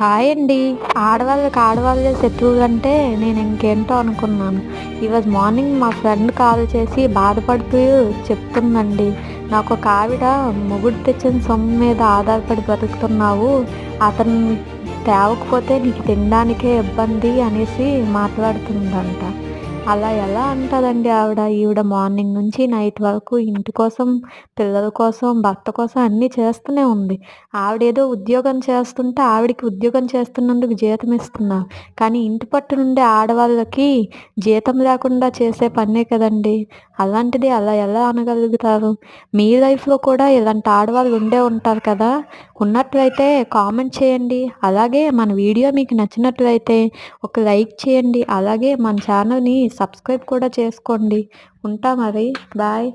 Hi అండి. ఆడవాళ్ళకి ఆడవాళ్ళే శత్రువులు అంటే నేను ఇంకేంటో అనుకున్నాను. ఈరోజు మార్నింగ్ మా ఫ్రెండ్ కాల్ చేసి బాధపడుతూ చెప్తుందండి. నాకు ఒక ఆవిడ మొగుడు తెచ్చిన సొమ్ము మీద ఆధారపడి బతుకుతున్నావు అతను తేవకపోతే నీకు తినడానికే ఇబ్బంది అనేసి మాట్లాడుతుందంట. అలా ఎలా అంటుందండి ఆవిడ? ఈవిడ మార్నింగ్ నుంచి నైట్ వరకు ఇంటి కోసం పిల్లల కోసం భర్త కోసం అన్నీ చేస్తూనే ఉంది. ఆవిడేదో ఉద్యోగం చేస్తుంటే ఆవిడకి ఉద్యోగం చేస్తున్నందుకు జీతం ఇస్తున్నారు. కానీ ఇంటి పట్టు నుండి ఆడవాళ్ళకి జీతం లేకుండా చేసే పనే కదండి. అలాంటిది అలా ఎలా అనగలుగుతారు? మీ లైఫ్లో కూడా ఇలాంటి ఆడవాళ్ళు ఉండే ఉంటారు కదా. ఉన్నట్లయితే కామెంట్ చేయండి. అలాగే మన వీడియో మీకు నచ్చినట్లయితే ఒక లైక్ చేయండి. అలాగే మన ఛానల్ని సబ్స్క్రైబ్ కూడా చేసుకోండి. ఉంటా మరి. బాయ్.